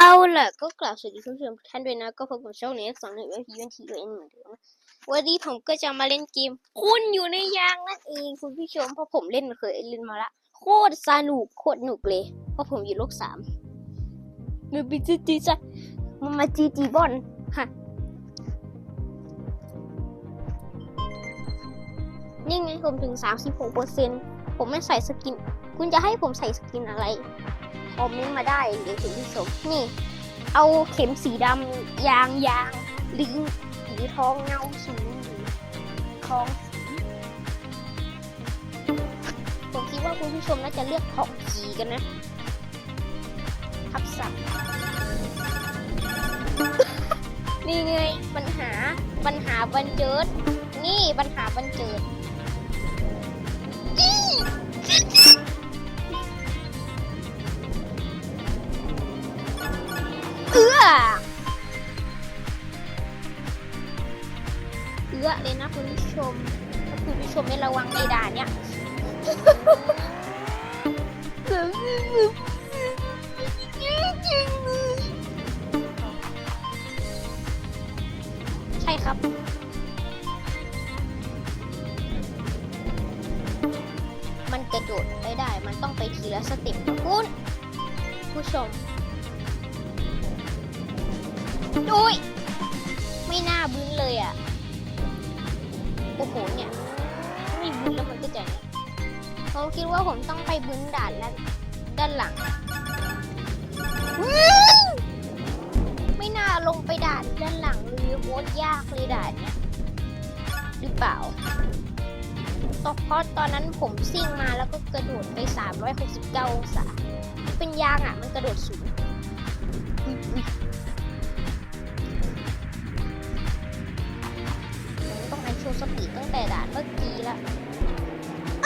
เอาล่ะก็กล่าวสวัสดีคุณผู้ชมท่านด้วยนะ ก็พบกับช่องนี้สองหนึ่งวิธีวันทีเอ็นเหมือนเดิมวันนี้ผมก็จะมาเล่นเกม คุณอยู่ในยางนั่นเองคุณผู้ชมเพราะผมเล่นเคยเล่นมาละ โคตรสนุกโคตรหนุกเลย เพราะผมอยู่โลกสามมันเป็นจีจีจ้ะมันมาจีจีบอลฮะนี่ไงผมถึง36เปอร์เซ็นผมไม่ใส่สกิน คุณจะให้ผมใส่สกินอะไร อมเมนต์มาได้เลยคุณผู้ชมนี่ เอาเข็มสีดำยางยางลิงสีทองเงาสูงทองสีผมคิดว่าคุณผู้ชมน่าจะเลือกทองสีกันนะทับศัพท์นี่ไงปัญหาปัญหาบันเจิด นี่ปัญหาบันเจิดอี้ เอื้อเอื้อเลยนะคุณผู้ชม ถ้าคุณผู้ชมไม่ระวังในด่านเนี่ยใช่ครับมันกระโดดไม่ได้ มันต้องไปทีละสเต็ปนะคุณผู้ชม โอ้ยไม่น่าบึ้นเลยอะ โอ้โหเนี่ย ไม่บึ้นแล้วมันก็จะเนี่ยผมคิดว่าผมต้องไปบึ้นด่านด้านด้านหลัง ไม่น่าลงไปด่านด้านหลังเลยโคตรยากเลยด่านเนี่ยหรือเปล่าตอนเพราะตอนนั้นผมซิ่งมาแล้วก็กระโดดไป 369 องศา เป็นยางอะ มันกระโดดสูง สปีดตั้งแต่ด่านเมื่อกี้ละ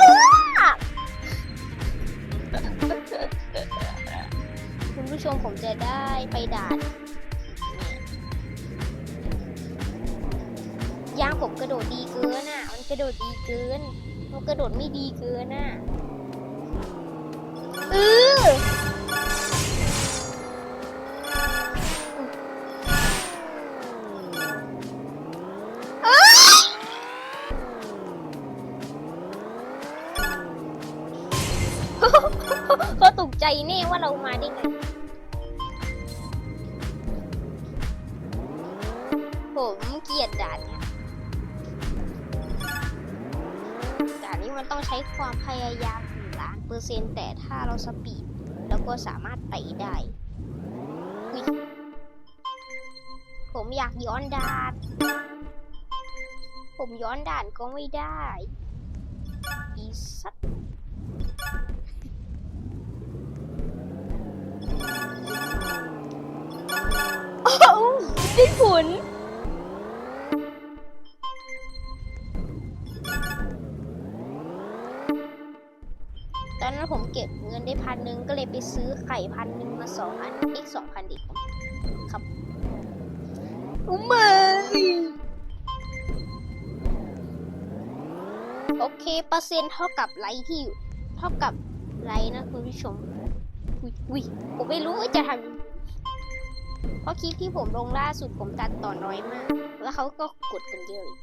อ้าคุณผู้ชมผมจะได้ไปด่านยางผมกระโดดดีเกินอะ มันกระโดดดีเกินมันกระโดดไม่ดีเกินอะเออ เรามาได้ไงผมเกลียดด่านเนี่ยด่านนี้มันต้องใช้ความพยายามถึงล้านเปอร์เซ็นต์แต่ถ้าเราสปีดแล้วก็สามารถไต่ได้ ผมอยากย้อนด่าน ผมย้อนด่านก็ไม่ได้อีสั ได้ผล ตอนนั้นผมเก็บเงินได้พันหนึ่งก็เลยไปซื้อไข่พันหนึ่งมาสองอันอีกสองพันอีกครับอุ้มมาโอเค เปอร์เซ็นต์เท่ากับไลค์ที่อยู่ เท่ากับไลค์นะคุณผู้ชมอุยอุยผมไม่รู้ว่าจะทำ เพราะคลิปที่ผมลงล่าสุดผมตัดต่อน้อยมาก แล้วเขาก็กดกันเยอะเลย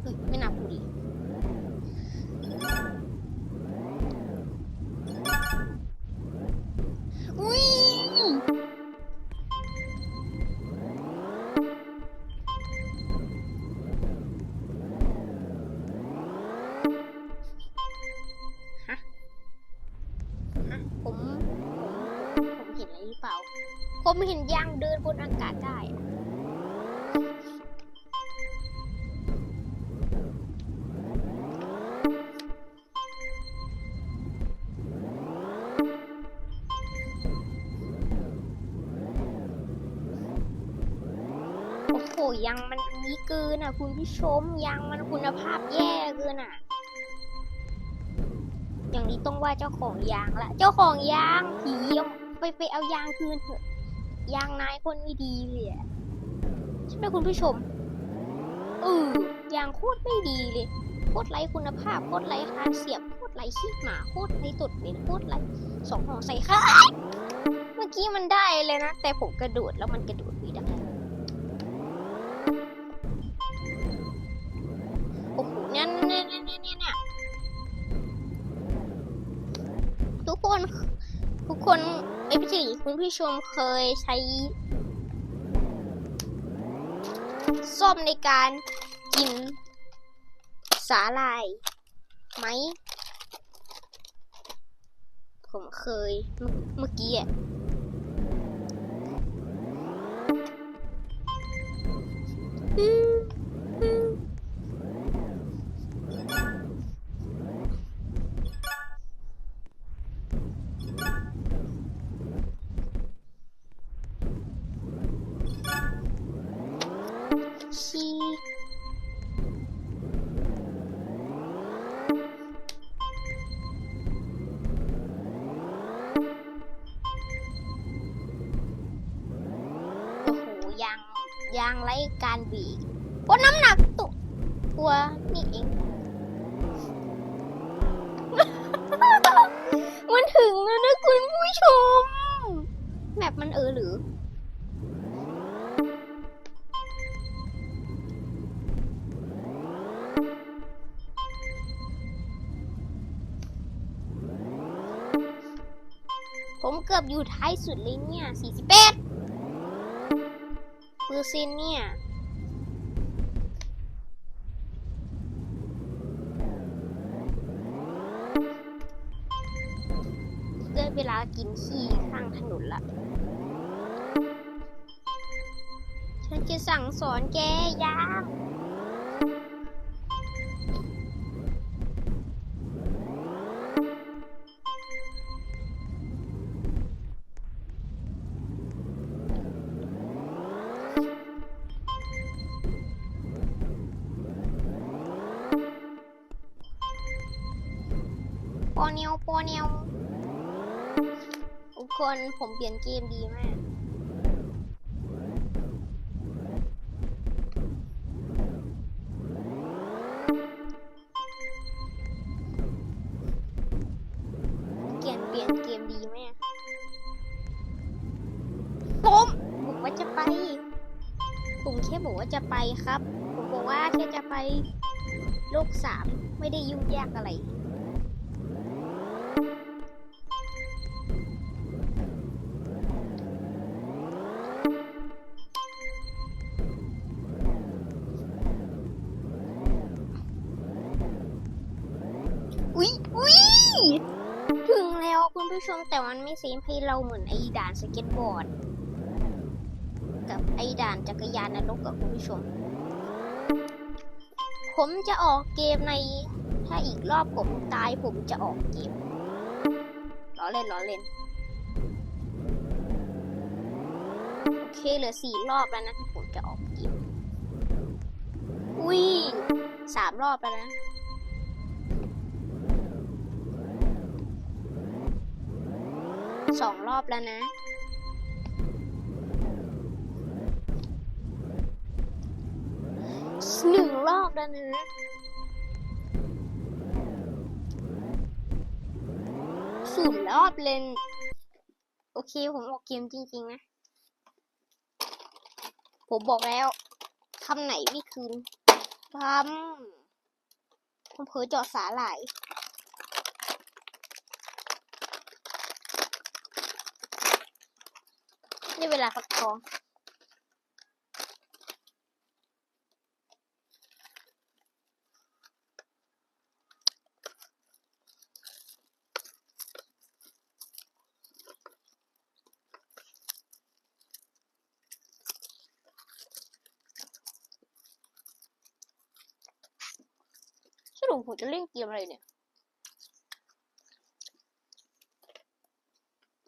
เฮ้ยไม่นับกูดิอุ้ยฮะฮะผม ห็นอะไรหรือเปล่า ผมเห็นยางเดินบนอากาศได้โอ้โหยางมันนี้เกินอะ คุณผู้ชมยางมันคุณภาพแย่เกินอะ อย่างนี้ต้องว่าเจ้าของยางละ เจ้าของยางผี ไปไปเอายางคืนเถอะ ยางนายคนไม่ดีเลยอะใช่ไหมคุณผู้ชมเออยางโคตรไม่ดีเลยโคตรไร้คุณภาพโคตรไร้ค่าเสียบโคตรไร้ขี้หมาโคตรไร้ตุดเหม็นโคตรไร้สองห่อใส่ข้าวมันกี้มันได้เลยนะ แต่ผมกระโดดแล้วมันกระโดดไม่ได้ คุณผู้ชมเคยใช้ส้มในการกินสาหร่ายไหม ผมเคยเมื่อกี้อะอืม ยางยางไร้การบีบโอ้น้ำหนักตุตัวนี่เอง มันถึงแล้วนะคุณผู้ชม แบบมันเออหรือ ผมเกือบอยู่ท้ายสุดเลยเนี่ย 48 เปอซินเนี่ย ได้เวลากินขี้ข้างถนนละ ฉันจะสั่งสอนแกยัง คนผมเปลี่ยนเกมดีมากเปลี่ยนเปลี่ยนเกมดีมากผมบอกว่าจะไป ผมแค่บอกว่าจะไปครับ ผมบอกว่าแค่จะไปโลกสามไม่ได้ยุ่งยากอะไร ผู้ชมแต่มันไม่เซฟให้เราเหมือนไอ้ด่านสเก็ตบอร์ด กับไอ้ด่านจักรยานนรกกับคุณผู้ชม ผมจะออกเกมในถ้าอีกรอบผมตายผมจะออกเกมล้อเล่นล้อเล่นโอเคเหลือสี่รอบแล้วนะที่ผมจะออกเกมอุ้ยสามรอบแล้วนะ สองรอบแล้วนะ หนึ่งรอบแล้วนะศูนย์รอบเลยโอเค ผมออกเกมจริง ๆ นะ ผมบอกแล้วคำไหนไม่คืนคำผมเผลอเจาะสาหร่าย ได้เวลาฟักทองสรุปผมจะเล่นเกมอะไรเนี่ย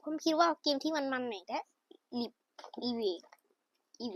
ผมคิดว่าเกมที่มันมันๆหน่อยแท้ อีเวอี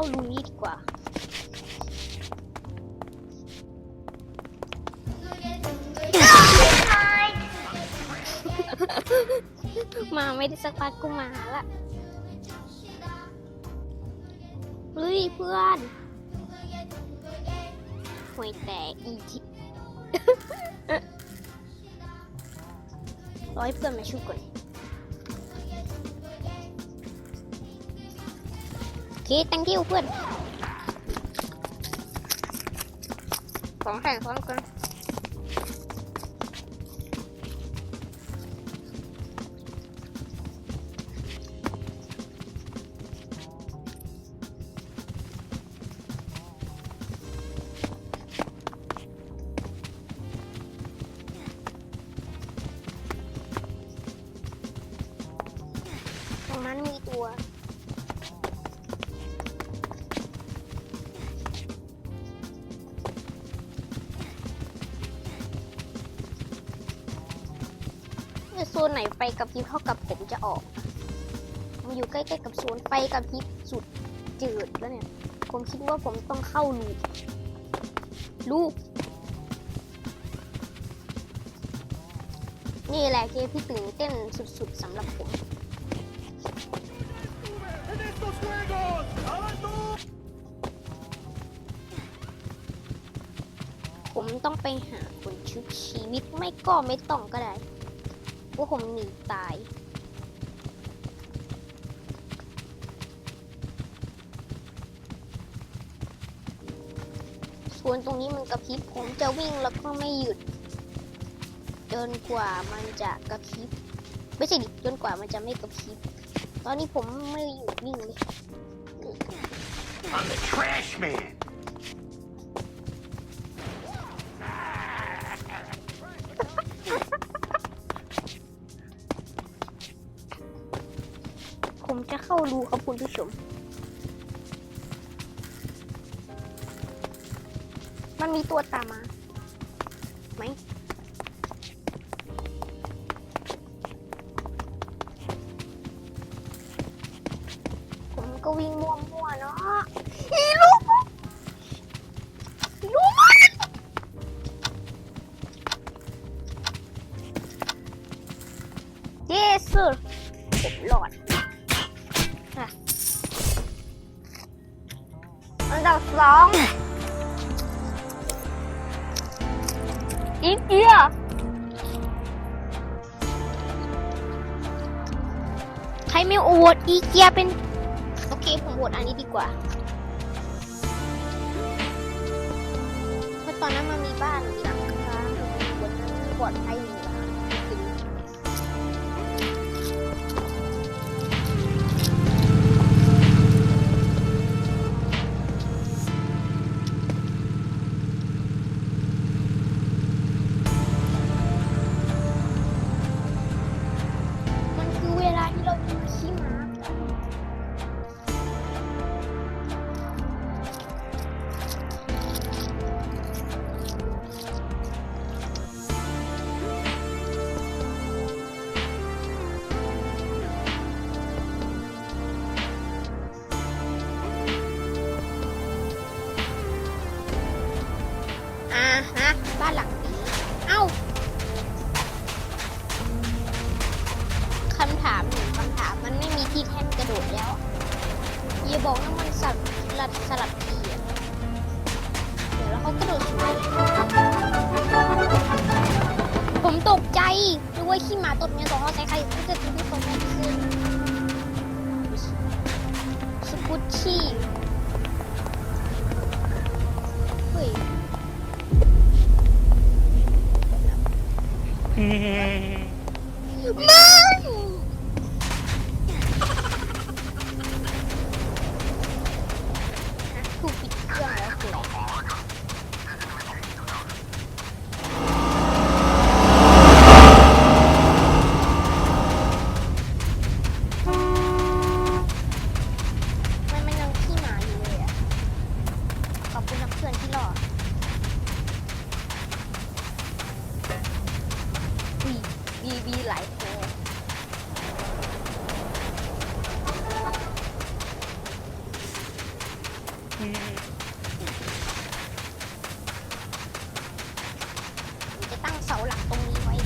ารูนี้ดีกว่ามาไม่ได้สักพักก็มาละเฮ้ยเพื่อนห่วยแตกอีทีร้อยเพื่อนมาช่วยก่อน เค thank you เพื่อนของแข่งของกัน นไหนไฟกระพริบเท่ากับผมจะออกมันอยู่ใกล้ๆกับโซนไฟกระพริบสุดจืดแล้วเนี่ย ผมคิดว่าผมต้องเข้าลูกลูกนี่แหละเกมที่ตื่นเต้นสุดๆสำหรับผมผมต้องไปหาคนชุบชีวิตไม่ก็ไม่ต้องก็ได้ ว่าผมหนีตาย ส่วนตรงนี้มันกระพริบ ผมจะวิ่งแล้วก็ไม่หยุด จนกว่ามันจะกระพริบ ไม่ใช่ดิจนกว่ามันจะไม่กระพริบ ตอนนี้ผมไม่หยุดวิ่งเลย I'm the trash man! ตัวตามมาไหมผมก็วิ่งม่วๆ กีเกียเป็น โอเค ผมโหวตอันนี้ดีกว่า เพราะตอนนั้นมันมีบ้านหลังคาบนนั้นปลอดภัยอยู่ กุชชี่เฮ้ย มีหลายตัว ผมจะตั้งเสาหลักตรงนี้ไว้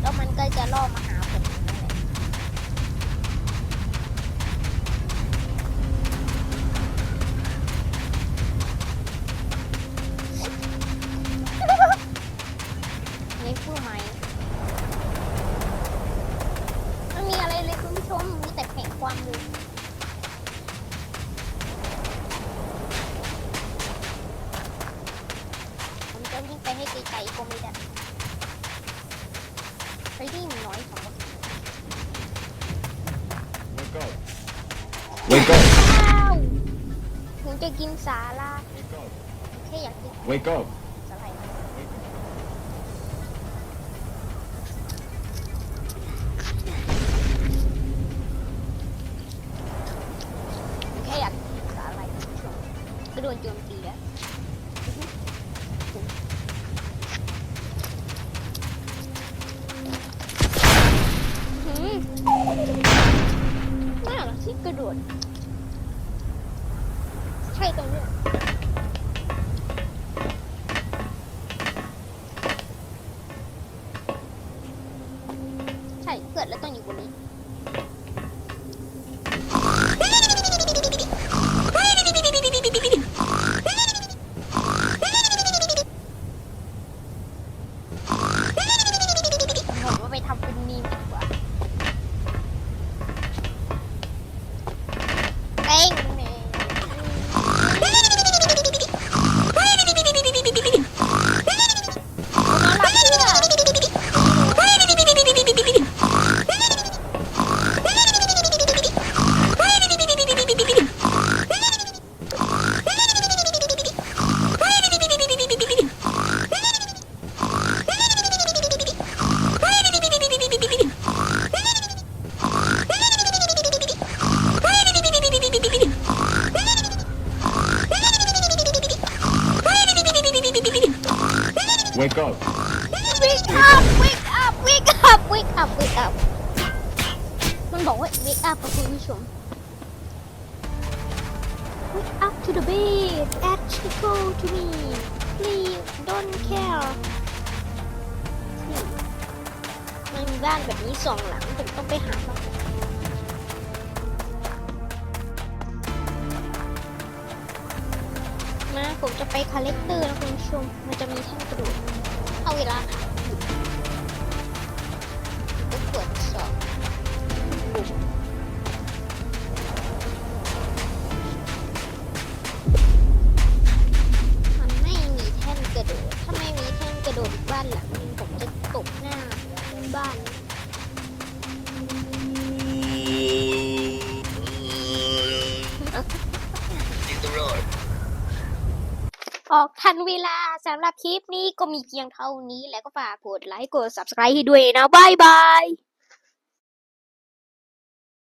แล้วมันก็จะล่อมาหาผมนั่นแหละ นี่พูดไหมไม่มีอะไรเลยคุณผู้ชม มี แต่แผงความเลยผมจะวิ่งไปให้ไกลๆก็ไม่ได้ไปที่มันน้อยสอง Wake up. Wake up. ว้าวผมจะกินสาลา Wake up. แค่อยากกิน Wake up. ก็โดดใช่ตรงนี้อื้อหือน่ารักที่กระโดด ใช่ตรงเนี้ยใช่เกิดแล้วต้องอยู่บนนี้ ผมว่าไปทำเป็นมีมดีกว่าเป้งแม่น่ารักเชื่อ วิก Wake up. อัพวิกอัพวิกอัพวิกอัพวิกอัพมันบอกว่าวิกอัพกับคุณผู้ชม Wake up to the bed actually go to me please don't care มันมีบ้านแบบนี้สองหลังผมต้องไปหาบ้าน ผมจะไปคาเลกเตอร์นะคุณผู้ชม มันจะมีแท่งกระดูกเอาเวลาค่ะก็ตรวจสอบปุ่ม เวลาสำหรับคลิปนี้ก็มีเพียงเท่านี้แล้วก็ฝากกดไลค์กด subscribe ให้ด้วยนะบ๊ายบาย